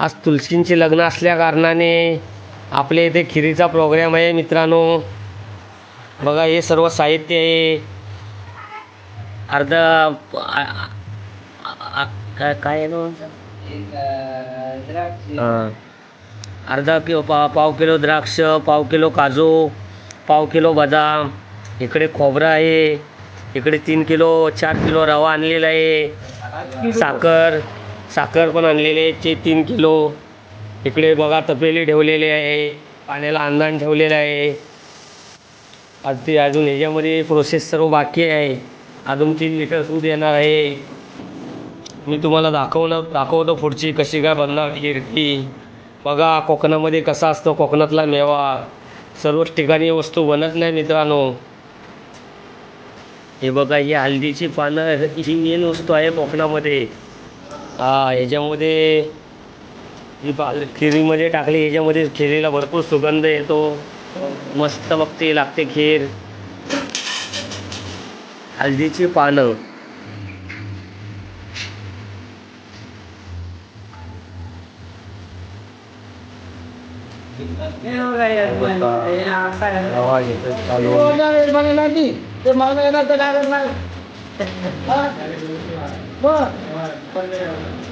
आज तुलसींचे लग्न असल्या कारणाने आपल्या इथे खिरीचा प्रोग्राम आहे मित्रांनो. बघा हे सर्व साहित्य आहे. अर्धा काय काय आहे अर्धा किलो पा पाव किलो द्राक्ष पाव किलो काजू पाव किलो बदाम इकडे खोबरं आहे इकडे तीन किलो चार किलो रवा आणलेला आहे साखर. साखर पण आणलेले चे तीन किलो. इकडे बघा तपेली ठेवलेली आहे पाण्याला अंदाण ठेवलेलं आहे. अगदी अजून ह्याच्यामध्ये प्रोसेस सर्व बाकी आहे. अजून तीन लिटर दूध येणार आहे. मी तुम्हाला दाखवणार दाखवतो पुढची कशी काय बनणार गिरती बघा कोकणामध्ये कसा असतो कोकणातला मेवा. सर्वच ठिकाणी वस्तू बनत नाही मित्रांनो. हे बघा ही हळदीची पानं ही मेन वस्तू आहे कोकणामध्ये. ह्याच्यामध्ये ही पा खिरीमध्ये टाकली ह्याच्यामध्ये खिरीला भरपूर सुगंध येतो. मस्त बघते लागते खीर. हल्दीची पानं.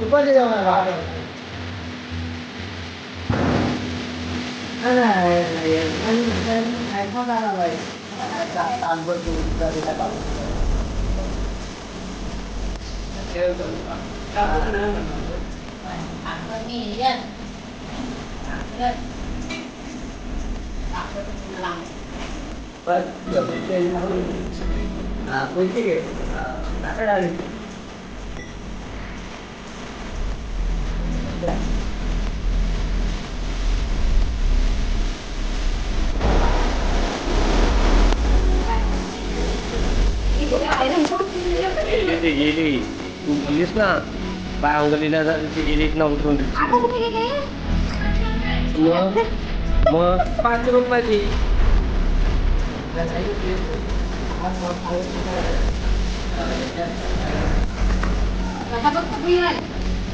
ఇబ్బంది రాదు అయిపోతాను మరి అనుభవం But, but, but, కొంచెం మాట్లాడాలి Jadi English na Pangali na si Elite na utron dito. Ako kumigay kayo? Mga Mga Paano kung mali? Nasa iyo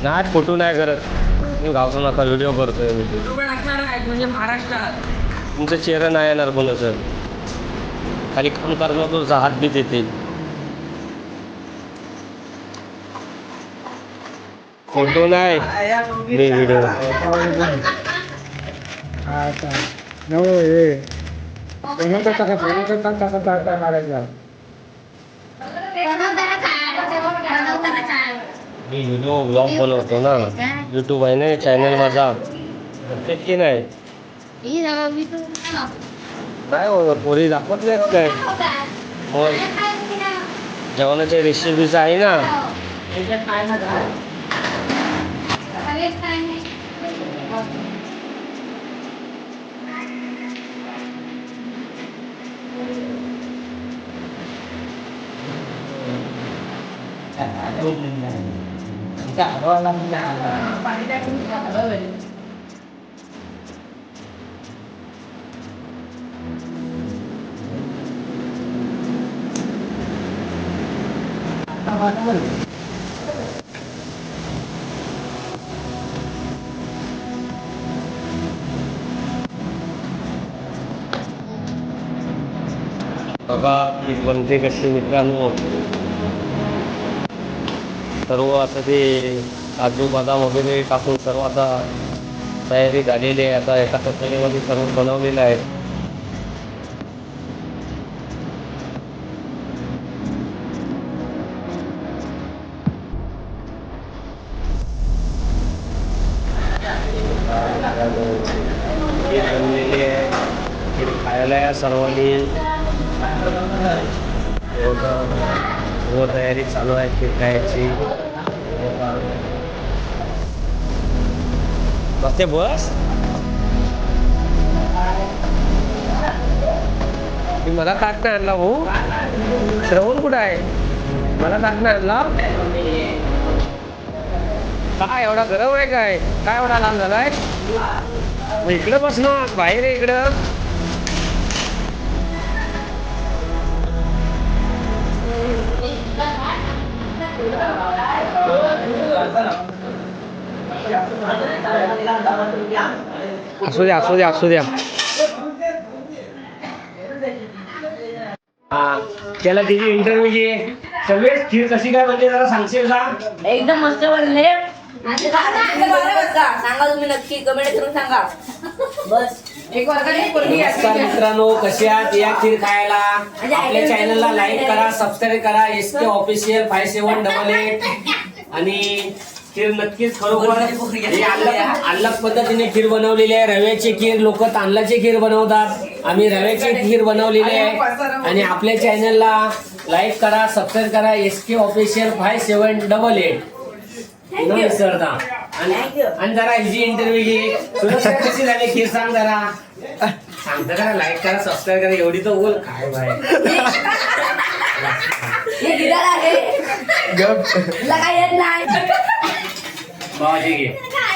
नाही फोटो नाही करत. मी गावतो नका व्हिडिओ करतोय मी. म्हणजे महाराष्ट्रात. तुमचं चेहरा नाही येणार बोला सर खाली काम करणार तुझा हात बीत येते फोटो नाही. मी व्हिडिओ मी व्हिडिओ ब्लॉग बनवतो ना. यूट्यूब आहे ना चॅनल माझा प्रत्येक की नाही? नाही हो पोरी दाखवत काय? हो जेवणाच्या रेसिपीज आहे ना. chẳng hạn ôm mình này cả là bạn đi đây cũng thả bơi Hãy subscribe cho kênh Ghiền Mì Gõ Để không bỏ lỡ những video hấp dẫn Baka ibang di kasi mitrano. सर्व आता ते काजू बदाम वगैरे टाकून सर्व आता तयारी झालेली आहे आता एका तपेलीमध्ये सर्व बनवलेलं आहे खीर बनलेली आहे खीर खायला या सर्वांनी सर्व तयारी चालू आहे खीर खायची बसते बस. मी मला ताट नाही आणला भाऊ. श्रवण कुठं आहे? मला ताट नाही आणला. काय एवढा गरम आहे काय? काय एवढा लांब झालाय? मग इकडं बस ना बाहेर आहे इकडं. असू द्या असू द्या असू द्या. त्याला तिची इंटरव्ह्यू घे सर्वेच खीर कशी काय बनते जरा सांगशील का? एकदम मस्त बनले सांगा तुम्ही नक्की कमेंट करून सांगा. बस. एक नमस्कार मित्रांनो कसे आहात? या खीर खायला आपल्या चॅनलला लाईक करा सबस्क्राईब करा. S K official five seven double eight आणि खीर नक्कीच खरोखर ही अलग अलग पद्धतीने खीर बनवलेली आहे. रव्याची खीर लोक तांदळाची खीर बनवतात. आम्ही रव्याची खीर बनवलेली आहे. आणि आपल्या चॅनलला लाईक करा सबस्क्राईब करा. S K official five seven double eight न विसरता आणि आणि जरा हिची इंटरव्ह्यू घे. सुरक्षा कशी झाली खीर? सांग जरा. सांगता करा लाईक करा सबस्क्राईब करा. एवढी तर बोल. काय बाय हे गिटार आहे. तुला काय येत नाही? बाबाजी घे.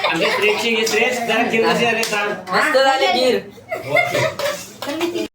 आमच्या घे श्रेष्ठ जरा खीर कशी झाली सांग मस्त झाली गीर. ओके.